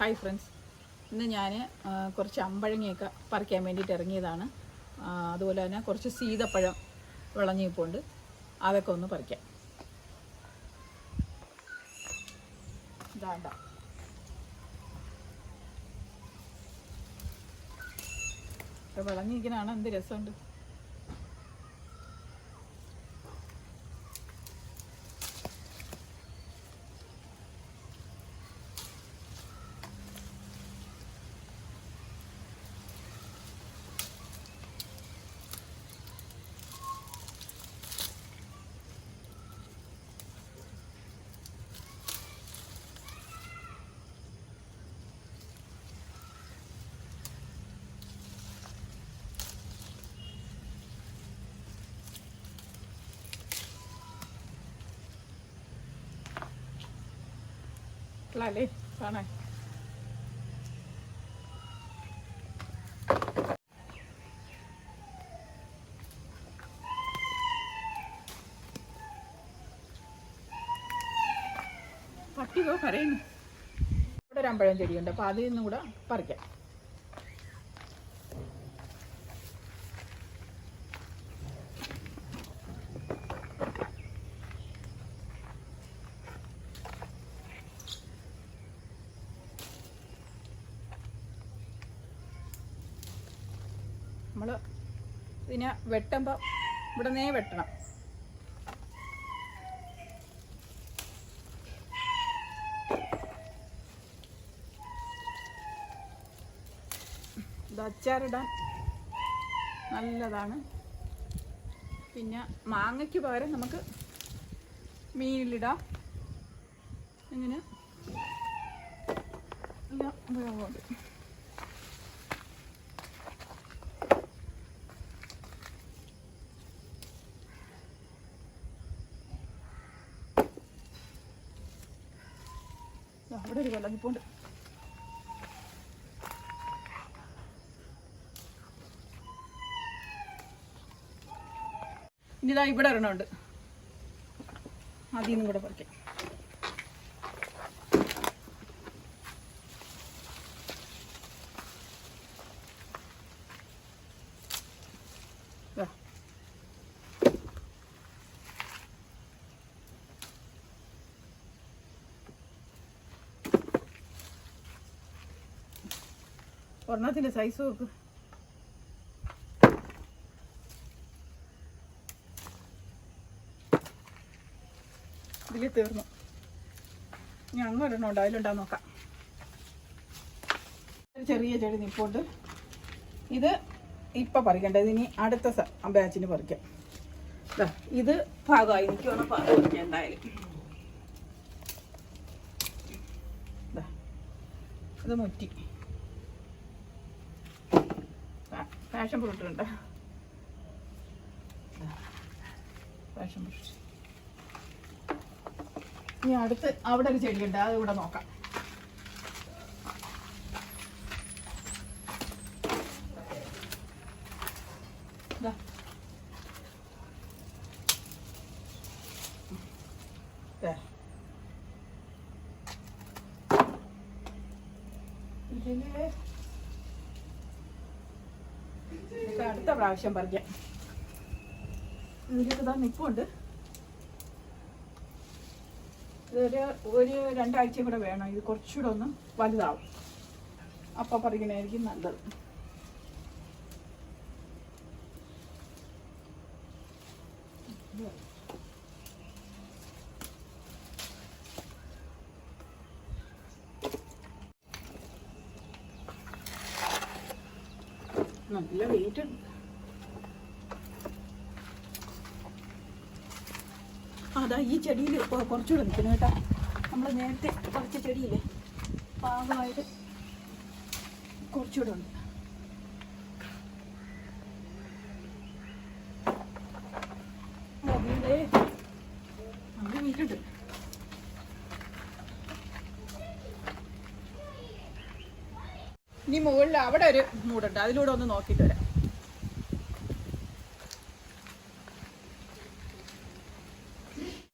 Hi friends ഇന്ന് ഞാൻ കുറച്ച് അമ്പഴങ്ങയൊക്കെ പറിക്കാൻ വേണ്ടിയിട്ട് ഇറങ്ങിയതാണ്. അതുപോലെ തന്നെ കുറച്ച് സീതപ്പഴം വിളഞ്ഞിപ്പോണ്ട് അതൊക്കെ ഒന്ന് പറിക്കാം. ഇതാണ്ട. ഇപ്പൊ വിളഞ്ഞിരിക്കണാണ് എന്ത് രസമുണ്ട്. അല്ലേ? കാണാൻ. പട്ടികോ കരയുന്നു. ഇവിടെ ഒരു അമ്പഴം ചെടിയുണ്ട് അപ്പോൾ അതിൽ നിന്നും കൂടെ പറിക്കാം. നമ്മൾ ഇതിനെ വെട്ടുമ്പോൾ ഇവിടെ നേ വെട്ടണം. ഇത് അച്ചാറിടാൻ നല്ലതാണ്. പിന്നെ മാങ്ങയ്ക്ക് പകരം നമുക്ക് മീനിലിടാം. ഇങ്ങനെ ഉപയോഗമുണ്ട് അവിടെ ഒരു വെള്ളം നിൽപ്പുണ്ട് ഇനി ഇതാ ഇവിടെ ഒരെണ്ണമുണ്ട് അതിൽ നിന്നും കൂടെ പറിക്കാം. ഒരെണ്ണത്തിന്റെ സൈസ് നോക്ക്. ഇതിൽ തീർന്നു. ഇനി അങ്ങ് ഒരെണ്ണം ഉണ്ട് നോക്കാം. ഒരു ചെറിയ ചെടി നിപ്പുണ്ട്. ഇത് ഇപ്പം പറിക്കേണ്ടത് ഇനി അടുത്ത ബാച്ചിന് പറിക്കാം. ഇത് ഭാഗമായി എനിക്ക് വേണം ഭാഗം പറിക്കാം എന്തായാലും. ഇത് മുറ്റി. ഫാഷൻ ഫ്രൂട്ട് ഉണ്ട് പാഷൻ ഫ്രൂട്ട് ഇനി അടുത്ത് അവിടെ ഒരു ചെടിയുണ്ട് അത് ഇവിടെ നോക്കാം. ഇതിൽ ഇതൊക്കെ അടുത്ത പ്രാവശ്യം പറിക്കാം ഇതിലേക്ക് ഇതാ നിൽപ്പുണ്ട് ഇതൊരു ഒരു രണ്ടാഴ്ചയും കൂടെ വേണം. ഇത് കുറച്ചുകൂടെ ഒന്ന് വലുതാവും. അപ്പം പറിക്കണായിരിക്കും നല്ലത്. നല്ല വെയിറ്റ് ഉണ്ട്. അതാ ഈ ചെടിയിൽ കുറച്ചുകൂടെ നിൽക്കുന്നു കേട്ടോ. നമ്മൾ നേരത്തെ കുറച്ച ചെടിയില്ലേ? പാകമായിട്ട് കുറച്ചുകൂടെ ഉണ്ട്. ഇനി മുകളിൽ അവിടെ ഒരു മൂടുണ്ട്. അതിലൂടെ ഒന്ന് നോക്കിയിട്ട് വരാം.